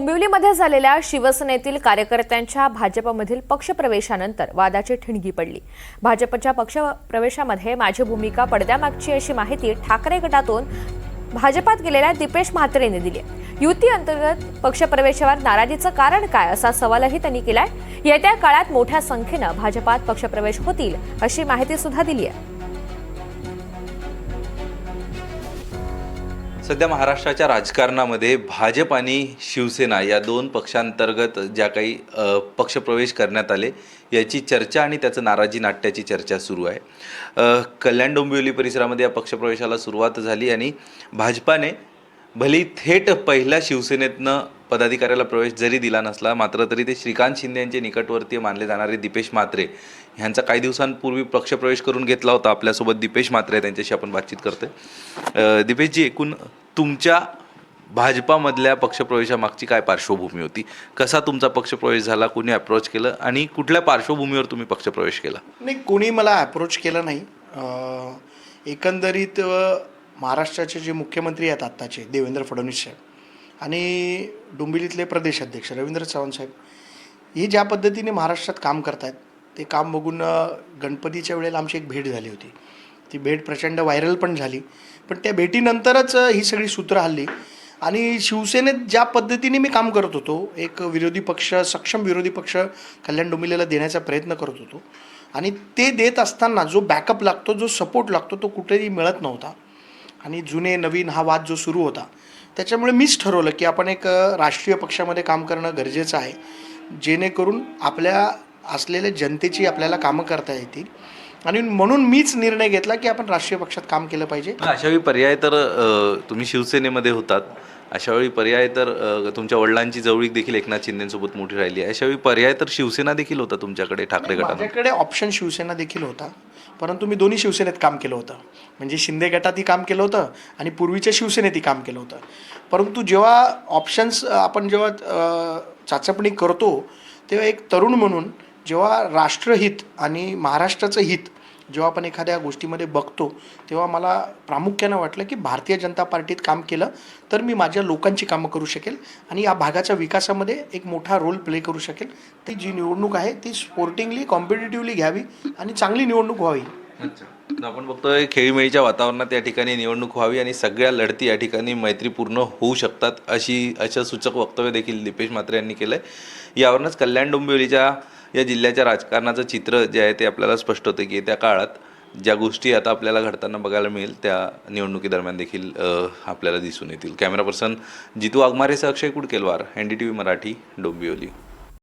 डोंबिवलीमध्ये झालेल्या शिवसेनेतील कार्यकर्त्यांच्या भाजपमधील पक्षप्रवेशानंतर वादाची ठिणगी पडली. भाजपच्या पक्षप्रवेशामध्ये माझी भूमिका पडद्यामागची अशी माहिती ठाकरे गटातून भाजपात गेलेल्या दीपेश म्हात्रेने दिली युती अंतर्गत पक्षप्रवेशावर नाराजीचं कारण काय असा सवालही त्यांनी केलाय. येत्या काळात मोठ्या संख्येनं भाजपात पक्षप्रवेश होतील अशी माहिती सुद्धा दिली आहे. सध्या महाराष्ट्राच्या राजकारणामध्ये भाजप आणि शिवसेना या दोन पक्षांतर्गत ज्या काही पक्षप्रवेश करण्यात आले याची चर्चा आणि त्याचं नाराजी नाट्याची चर्चा सुरू आहे. कल्याण डोंबिवली परिसरामध्ये या पक्षप्रवेशाला सुरुवात झाली आणि भाजपाने भली थेट पहिल्या शिवसेनेतनं पदाधिकाऱ्याला प्रवेश जरी दिला नसला मात्र तरी ते श्रीकांत शिंदे यांचे निकटवर्तीय मानले जाणारे दीपेश म्हात्रे ह्यांचा काही दिवसांपूर्वी पक्षप्रवेश करून घेतला होता. आपल्यासोबत दीपेश म्हात्रे त्यांच्याशी आपण बातचीत करतोय. दीपेशजी एकूण तुमच्या भाजपामधल्या पक्षप्रवेशामागची काय पार्श्वभूमी होती? कसा तुमचा पक्षप्रवेश झाला? कुणी अप्रोच केलं? आणि कुठल्या पार्श्वभूमीवर तुम्ही पक्षप्रवेश केला? नाही कोणी मला अप्रोच केलं नाही. एकंदरीत महाराष्ट्राचे जे मुख्यमंत्री आहेत आत्ताचे देवेंद्र फडणवीस साहेब आणि डोंबिवलीतले प्रदेशाध्यक्ष रवींद्र चव्हाण साहेब हे ज्या पद्धतीने महाराष्ट्रात काम करतायत ते काम बघून गणपतीच्या वेळेला आमची एक भेट झाली होती. ती भेट प्रचंड व्हायरल पण झाली. पण त्या भेटीनंतरच ही सगळी सूत्र हल्ली. आणि शिवसेनेत ज्या पद्धतीने मी काम करत होतो एक विरोधी पक्ष सक्षम विरोधी पक्ष कल्याण डोंबिवलीला देण्याचा प्रयत्न करत होतो. आणि ते देत असताना जो बॅकअप लागतो जो सपोर्ट लागतो तो कुठेही मिळत नव्हता. आणि जुने नवीन हा वाद जो सुरू होता त्याच्यामुळे मीच ठरवलं की आपण एक राष्ट्रीय पक्षामध्ये काम करणं गरजेचं आहे. जेणेकरून आपल्या असलेल्या जनतेची आपल्याला कामं करता येतील. आणि म्हणून मीच निर्णय घेतला की आपण राष्ट्रीय पक्षात काम केलं पाहिजे. अशावेळी पर्याय तर तुम्ही शिवसेनेमध्ये होतात. अशावेळी पर्याय तर तुमच्या वडिलांची जवळीक देखील एकनाथ शिंदेसोबत मोठी राहिली आहे. अशावेळी पर्याय तर शिवसेना देखील होता तुमच्याकडे ठाकरे गटानं माझ्याकडे ऑप्शन शिवसेना देखील होता. परंतु मी दोन्ही शिवसेनेत काम केलं होतं. म्हणजे शिंदे गटातही काम केलं होतं आणि पूर्वीच्या शिवसेनेतही काम केलं होतं. परंतु जेव्हा ऑप्शन्स आपण जेव्हा चाचपणी करतो तेव्हा एक तरुण म्हणून जेव्हा राष्ट्रहित आणि महाराष्ट्राचं हित जेव्हा आपण एखाद्या गोष्टीमध्ये बघतो तेव्हा मला प्रामुख्यानं वाटलं की भारतीय जनता पार्टीत काम केलं तर मी माझ्या लोकांची कामं करू शकेल आणि या भागाच्या विकासामध्ये एक मोठा रोल प्ले करू शकेल. ती जी निवडणूक आहे ती स्पोर्टिंगली कॉम्पिटेटिव्हली घ्यावी आणि चांगली निवडणूक व्हावी. आपण बघतोय खेळीमेळीच्या वातावरणात या ठिकाणी निवडणूक व्हावी आणि सगळ्या लढती या ठिकाणी मैत्रीपूर्ण होऊ शकतात अशी अशा सूचक वक्तव्य देखील दीपेश म्हात्रे यांनी केलं आहे यावरूनच कल्याण डोंबिवलीच्या या जिल्ह्याच्या राजकारणाचं चित्र जे आहे ते आपल्याला स्पष्ट होतं की त्या काळात ज्या गोष्टी आता आपल्याला घडताना बघायला मिळेल त्या निवडणुकीदरम्यान देखील आपल्याला दिसून येतील. Camera person Jitu आगमारेसह Akshay Kudkelwar N D T V Marathi Dombivli.